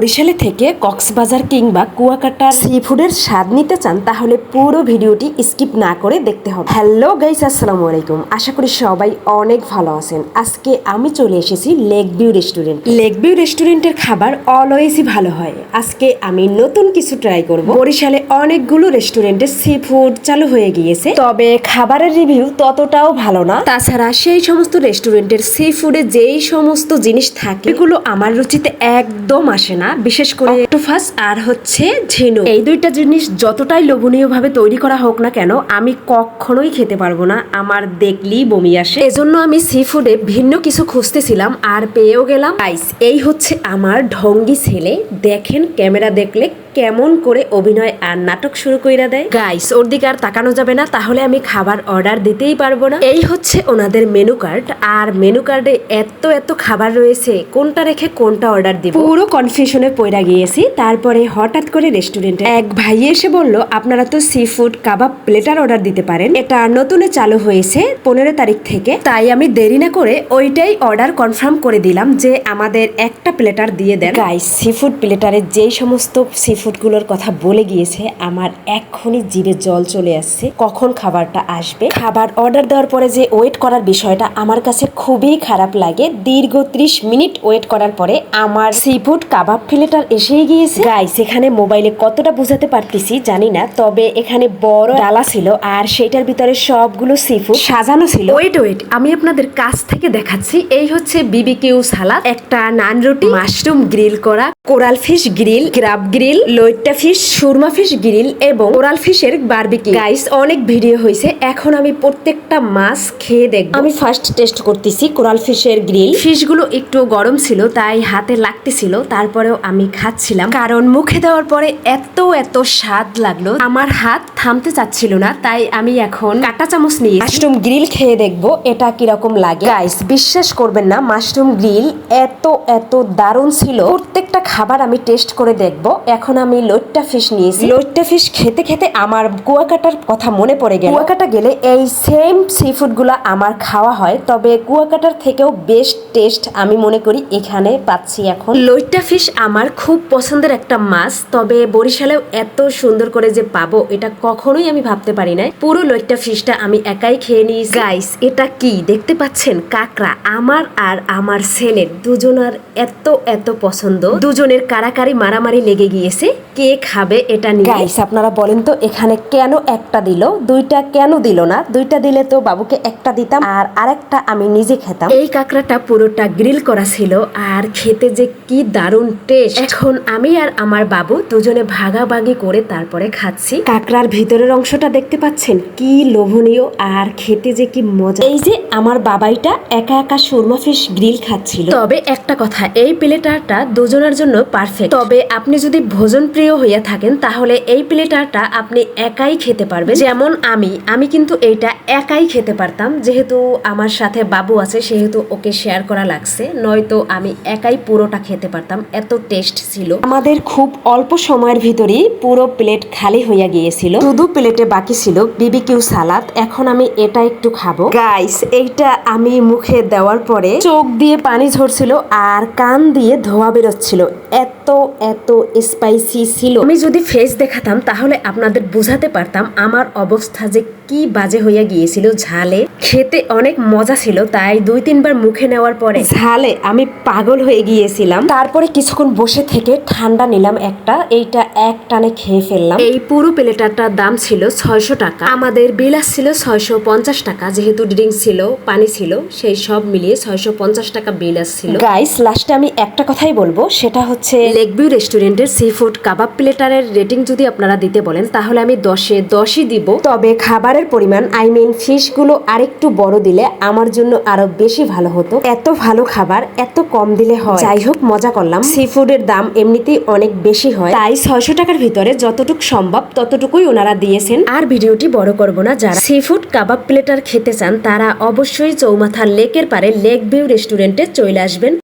বরিশালে থেকে কক্সবাজার কিংবা কুয়াকাটা সি ফুডের স্বাদ নিতে চান, তাহলে পুরো ভিডিওটি স্কিপ না করে দেখতে হবে। হ্যালো গাইস আসসালামু আলাইকুম। আশা করি সবাই অনেক ভালো আছেন। আজকে আমি চলে এসেছি lake view restaurant lake view রেস্টুরেন্টের খাবার অলওয়েজই ভালো হয়। আজকে আমি নতুন কিছু ট্রাই করব। বরিশালে অনেকগুলো রেস্টুরেন্টে সি ফুড চালু হয়ে গিয়েছে। তবে খাবারের রিভিউ ততটাও ভালো না। তাছাড়া সেই সমস্ত রেস্টুরেন্টের সি ফুডে যেই সমস্ত জিনিস থাকে, এগুলো আমার রুচিতে একদম আসে না। বিশেষ করে অক্টোফাস আর হচ্ছে ঝিনুক। এই দুইটা জিনিস যতটাই লোভনীয়ভাবে তৈরি করা হোক না কেন, আমি কখনোই খেতে পারব না। আমার দেখলেই বমি আসে। এজন্য আমি সি ফুডে ভিন্ন কিছু খুঁজতেছিলাম আর পেয়েও গেলাম। আইস এই হচ্ছে আমার ঢঙ্গি ছেলে। দেখেন, ক্যামেরা দেখলে কেমন করে অভিনয় আর নাটক শুরু কইরা দেয়? গাইস ওর দিকে আর তাকানো যাবে না তাহলে আমি খাবার অর্ডার দিতেই পারব না। এই হচ্ছে ওনাদের মেনু কার্ড আর মেনু কার্ডে এত এত খাবার রয়েছে কোনটা রেখে কোনটা অর্ডার দিব? পুরো কনফিউশনে পড়া গিয়েছি তারপরে হঠাৎ করে রেস্টুরেন্টে এক ভাই এসে বলল আপনারা তো sea food kebab platter order দিতে পারেন। এটা নতুনে চালু হয়েছে পনেরো তারিখ থেকে তাই আমি দেরি না করে ওইটাই অর্ডার কনফার্ম করে দিলাম যে আমাদের একটা প্লেটার দিয়ে দেন। গাইস সি ফুড প্লেটারে যেই সমস্ত সি ফুডগুলোর কথা বলে গিয়েছে, আমার এক্ষুনি জিভে জল চলে আসছে, কখন খাবারটা আসবে? খাবার অর্ডার দেওয়ার পরে যে ওয়েট করার বিষয়টা আমার কাছে খুবই খারাপ লাগে, দীর্ঘ ত্রিশ মিনিট ওয়েট করার পরে আমার সি ফুড কাবাব প্লেটার এসেই গিয়েছে। গাইস এখানে মোবাইলে কতটা বুঝাতে পারতেছি জানি না, তবে এখানে বড় ডালা ছিল আর সেটার ভিতরে সবগুলো সি ফুড সাজানো ছিল। ওয়েট ওয়েট আমি আপনাদের কাছ থেকে দেখাচ্ছি, এই হচ্ছে বিবিকিউ সালাদ একটা নান রুটি মাশরুম গ্রিল করা, coral fish grill crab grill loitta fish, surma fish grill এবং কোরাল ফিশের বারবিকিউ। গাইস অনেক ভিডিও হয়েছে এখন আমি প্রত্যেকটা মাছ খেয়ে দেখব। আমি ফার্স্ট টেস্ট করতেছি কোরাল ফিশের গ্রিল। ফিশগুলো একটু গরম ছিল, তাই হাতে লাগতেছিল, তারপরেও আমি খাচ্ছিলাম। কারণ মুখে দেওয়ার পরে এত এত স্বাদ লাগল। আমার হাত থামতে চাচ্ছিল না, তাই আমি এখন কাটা চামচ নিয়ে মাশরুম গ্রিল খেয়ে দেখব, এটা কীরকম লাগে। গাইস বিশ্বাস করবেন না, মাশরুম গ্রিল এত এত দারুণ ছিল। প্রত্যেকটা খাবার আমি টেস্ট করে দেখব। এখন আমি লোট্টা ফিশ নিয়েছি। লোট্টা ফিশ খেতে খেতে আমার কুয়াকাটার কথা মনে পড়ে গেল। কুয়াকাটা গেলে এই সেম সি ফুডগুলো আমার খাওয়া হয় তবে কুয়াকাটার থেকেও বেস্ট টেস্ট আমি মনে করি এখানে পাচ্ছি এখন। লইট্টা ফিশ আমার খুব পছন্দের একটা মাছ তবে বরিশালেও এত সুন্দর করে যে পাবো এটা কখনোই আমি ভাবতে পারি নাই। পুরো লইট্টা ফিশটা আমি একাই খেয়ে নিই গাইস এটা কি? দেখতে পাচ্ছেন? কাকড়া। আমার আর আমার ছেলের দুজনার এত এত পছন্দ। দুজনের কারাকারি মারামারি লেগে গিয়েছে। কে খাবে এটা নিয়ে। গাইস আপনারা বলেন তো এখানে কেন একটা দিল? দুইটা কেন দিল না? দুইটা দিলে তো বাবুকে একটা দিতাম আর আরেকটা আমি নিজে খেতাম। এই কাঁকড়াটা পুরোটা গ্রিল করা ছিল আর খেতে যে কি দারুণ টেস্ট এখন আমি আর আমার বাবু দুজনে ভাগাভাগি করে তারপরে খাচ্ছি। কাঁকড়ার ভিতরের অংশটা দেখতে পাচ্ছেন? কি লোভনীয় আর খেতে যে কি মজা। এই যে আমার বাবাইটা একা একা সুরমা ফিশ গ্রিল খাচ্ছিল। তবে একটা কথা এই প্লেটারটা দুজনের জন্য পারফেক্ট তবে আপনি যদি ভোজন প্রিয় হইয়া থাকেন, তাহলে এই প্লেটারটা আপনি একাই খেতে পারবেন। যেমন আমি আমি কিন্তু এইটা একাই খেতে পারতাম। যেহেতু আমার সাথে বাবু আছে, সেহেতু ওকে শেয়ার করা লাগছে। নয়তো আমি একাই পুরোটা খেতে পারতাম, এত টেস্ট ছিল। আমাদের খুব অল্প সময়ের ভিতরেই পুরো প্লেট খালি হইয়া গিয়েছিল। শুধু প্লেটে বাকি ছিল বিবিকিউ সালাদ। এখন আমি এটা একটু খাব। গাইস এইটা আমি মুখে দেওয়ার পরে চোখ দিয়ে পানি ঝরছিল আর কান দিয়ে ধোয়া বেরোচ্ছিল। এত এত স্পাইসি ছিল। আমি যদি ফেস দেখাতাম তাহলে আপনাদের বুঝাতে পারতাম আমার অবস্থা যে কি বাজে হইয়া গিয়েছিল ঝালে। খেতে অনেক মজা ছিল তাই দুই তিনবার মুখে নেওয়ার পরে। ঝালে আমি পাগল হয়ে গিয়েছিলাম। তারপরে কিছুক্ষণ বসে থেকে ঠান্ডা নিলাম একটা এইটা এক টানে খেয়ে ফেললাম। এই পুরো প্লেটারটার দাম ছিল ছয়শো টাকা। আমাদের বিল ছিল ছয়শো পঞ্চাশ টাকা যেহেতু ড্রিঙ্কস ছিল পানি ছিল সেই সব মিলিয়ে ছয়শো পঞ্চাশ টাকা বিল ছিল। গাইস লাস্টে আমি একটা কথাই বলব সেটা হচ্ছে লেকভিউ রেস্টুরেন্টের সি ফুড কাবাব প্লেটারের রেটিং যদি আপনারা দিতে বলেন, তাহলে আমি দশে দশই দিব। তবে খাবারের পরিমাণ আই মিন ফিশগুলো আরেকটু বড় দিলে আমার জন্য আরও বেশি ভালো হতো। এত ভালো খাবার, এত কম দিলে হয়। যাই হোক, মজা করলাম। সি ফুডের দাম এমনিতেই অনেক বেশি হয়। তাই ছয়শো টাকার ভিতরে যতটুকু সম্ভব, ততটুকুই ওনারা দিয়েছেন। আর ভিডিওটি বড় করব না। যারা সি ফুড কাবাব প্লেটার খেতে চান, তারা অবশ্যই চৌমাথা লেকের পারে লেক ভিউ রেস্টুরেন্টে চলে আসবেন।